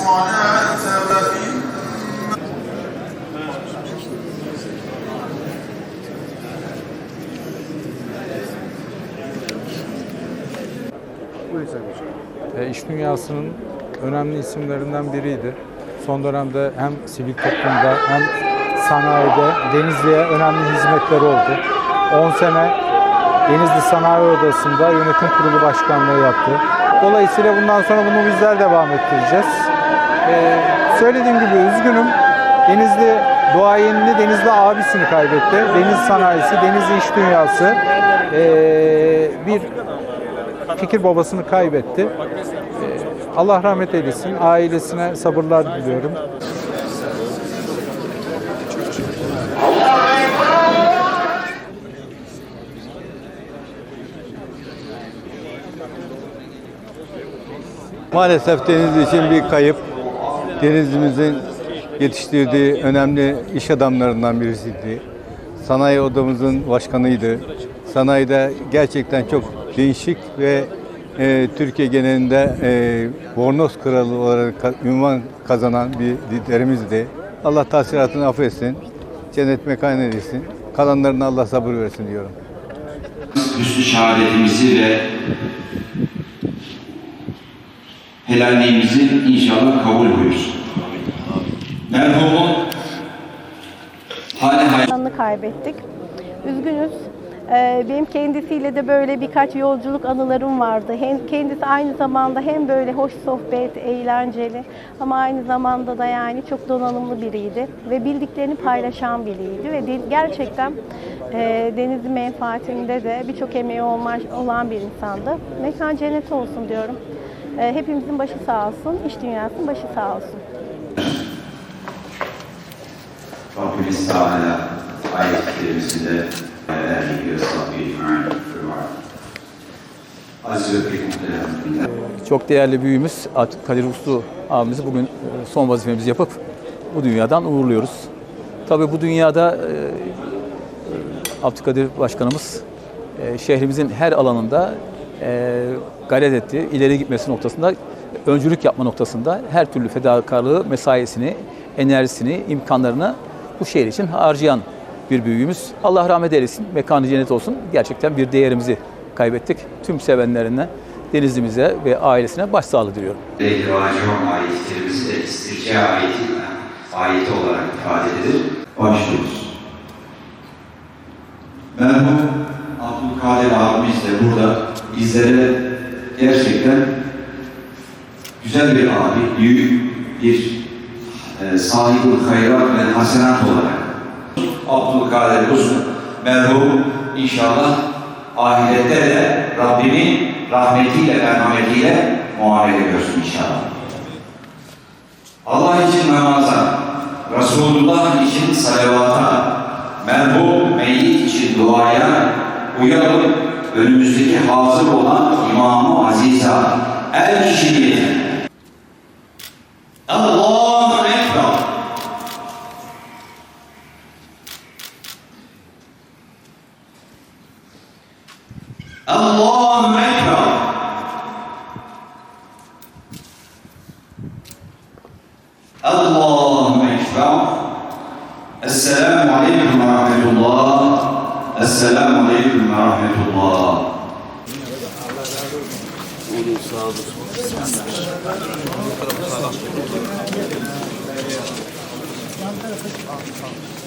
صلاة فإن E, iş dünyasının önemli isimlerinden biriydi. Son dönemde hem sivil toplumda hem sanayide Denizli'ye önemli hizmetleri oldu. 10 sene Denizli Sanayi Odası'nda yönetim kurulu başkanlığı yaptı. Dolayısıyla bundan sonra bunu bizler devam ettireceğiz. E, söylediğim gibi üzgünüm. Denizli duayenini, Denizli abisini kaybetti. Deniz sanayisi, Denizli iş dünyası e, bir fikir babasını kaybetti. Ee, Allah rahmet eylesin. Ailesine sabırlar diliyorum. Maalesef Denizli için bir kayıp. Denizli'mizin yetiştirdiği önemli iş adamlarından birisiydi. Sanayi odamızın başkanıydı. Sanayide gerçekten çok değişik ve e, Türkiye genelinde e, Bornoz Kralı olarak ka- ünvan kazanan bir liderimizdi. Allah tahsilatını affetsin, cennet mekan eylesin. Kalanlarına Allah sabır versin diyorum. hüsnü şehadetimizi ve helalliğimizi inşallah kabul buyursun. Kaybettik. Üzgünüz. Ee, Benim kendisiyle de böyle birkaç yolculuk anılarım vardı. Hem kendisi aynı zamanda hem böyle hoş sohbet, eğlenceli ama aynı zamanda da yani çok donanımlı biriydi ve bildiklerini paylaşan biriydi ve gerçekten e, Denizli menfaatinde de birçok emeği olan bir insandı. Mekan cennet olsun diyorum. E, Hepimizin başı sağ olsun, iş dünyasının başı sağ olsun. Rabbimiz Teala pek muhterem Çok değerli büyüğümüz Abdülkadir Uslu abimizi bugün e, son vazifemizi yapıp bu dünyadan uğurluyoruz. Tabii bu dünyada e, e, Abdülkadir Başkanımız e, şehrimizin her alanında e, gayret etti. ileri gitmesi noktasında, öncülük yapma noktasında her türlü fedakarlığı, mesaisini, enerjisini, imkanlarını bu şehir için harcayan bir büyüğümüz. Allah rahmet eylesin, mekanı cennet olsun. Gerçekten bir değerimizi kaybettik. Tüm sevenlerine, Denizli'mize ve ailesine başsağlığı diliyorum. Leyli Raciun ayetlerimizi de istirca ayeti, ayeti olarak ifade edilir. Başlıyoruz. Merhum Abdülkadir abimiz de burada bizlere gerçekten güzel bir abi, büyük bir e, sahibi hayrat ve hasenat olarak Abdülkadir Uslu merhum inşallah ahirette de Rabbimin rahmetiyle, merhametiyle muamele görsün inşallah. Allah için namaza, Resulullah için salavata, merhum meyyit için duaya uyalım önümüzdeki hazır olan İmam-ı Aziz'a el kişiliğine. اللهم أكبر اللهم أكبر السلام عليكم ورحمة الله السلام عليكم ورحمة الله Thank you.